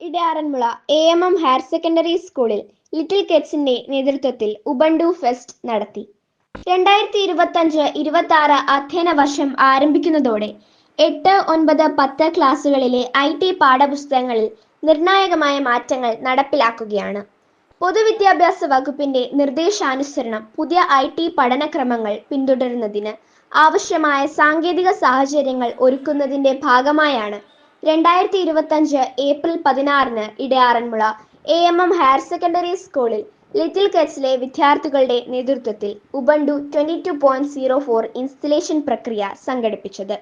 Edayaranmula A M M higher secondary സ്കൂളിൽ little കെറ്റ്സിന്റെ നേതൃത്വത്തിൽ ഉബണ്ടു ഫെസ്റ്റ് നടത്തി. രണ്ടായിരത്തി ഇരുപത്തഞ്ച് ഇരുപത്തി ആറ് അധ്യയന വർഷം ആരംഭിക്കുന്നതോടെ എട്ട് ഒൻപത് പത്ത് ക്ലാസ്സുകളിലെ ഐ ടി പാഠപുസ്തകങ്ങളിൽ നിർണായകമായ മാറ്റങ്ങൾ നടപ്പിലാക്കുകയാണ്. പൊതുവിദ്യാഭ്യാസ വകുപ്പിന്റെ നിർദ്ദേശാനുസരണം പുതിയ ഐ ടി പഠനക്രമങ്ങൾ പിന്തുടരുന്നതിന് ആവശ്യമായ സാങ്കേതിക സാഹചര്യങ്ങൾ ഒരുക്കുന്നതിന്റെ ഭാഗമായാണ് രണ്ടായിരത്തി ഇരുപത്തഞ്ച് ഏപ്രിൽ പതിനാറിന് Edayaranmula A M M higher secondary സ്കൂളിൽ ലിറ്റിൽ കെറ്റ്സിലെ വിദ്യാർത്ഥികളുടെ നേതൃത്വത്തിൽ Ubuntu twenty two point zero four installation പ്രക്രിയ സംഘടിപ്പിച്ചത്.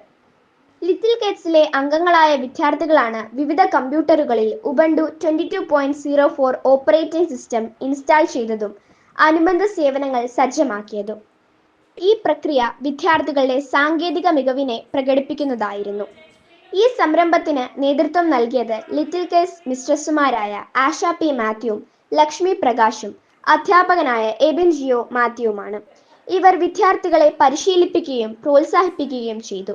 ലിറ്റിൽ കെറ്റ്സിലെ അംഗങ്ങളായ വിദ്യാർത്ഥികളാണ് വിവിധ കമ്പ്യൂട്ടറുകളിൽ Ubuntu twenty two point zero four operating system install ചെയ്തതും അനുബന്ധ സേവനങ്ങൾ സജ്ജമാക്കിയതും. ഈ പ്രക്രിയ വിദ്യാർത്ഥികളുടെ സാങ്കേതിക മികവിനെ പ്രകടിപ്പിക്കുന്നതായിരുന്നു. ഈ സംരംഭത്തിന് നേതൃത്വം നൽകിയത് ലിറ്റിൽ കേസ് മിസ്ട്രസുമാരായ ആഷ പി മാത്യുവും ലക്ഷ്മി പ്രകാശും അധ്യാപകനായ എബിൻ ജിയോ മാത്യുവുമാണ്. ഇവർ വിദ്യാർത്ഥികളെ പരിശീലിപ്പിക്കുകയും പ്രോത്സാഹിപ്പിക്കുകയും ചെയ്തു.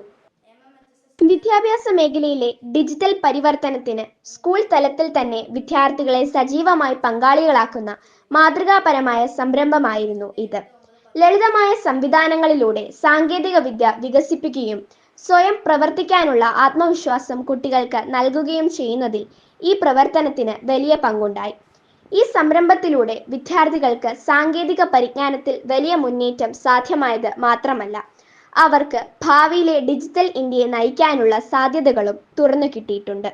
വിദ്യാഭ്യാസ മേഖലയിലെ ഡിജിറ്റൽ പരിവർത്തനത്തിന് സ്കൂൾ തലത്തിൽ തന്നെ വിദ്യാർത്ഥികളെ സജീവമായി പങ്കാളികളാക്കുന്ന മാതൃകാപരമായ സംരംഭമായിരുന്നു ഇത്. ലളിതമായ സംവിധാനങ്ങളിലൂടെ സാങ്കേതിക വിദ്യ വികസിപ്പിക്കുകയും സ്വയം പ്രവർത്തിക്കാനുള്ള ആത്മവിശ്വാസം കുട്ടികൾക്ക് നൽകുകയും ചെയ്യുന്നതിൽ ഈ പ്രവർത്തനത്തിന് വലിയ പങ്കുണ്ടായി. ഈ സംരംഭത്തിലൂടെ വിദ്യാർത്ഥികൾക്ക് സാങ്കേതിക പരിജ്ഞാനത്തിൽ വലിയ മുന്നേറ്റം സാധ്യമായത് മാത്രമല്ല അവർക്ക് ഭാവിയിലെ ഡിജിറ്റൽ ഇന്ത്യയെ നയിക്കാനുള്ള സാധ്യതകളും തുറന്നു കിട്ടിയിട്ടുണ്ട്.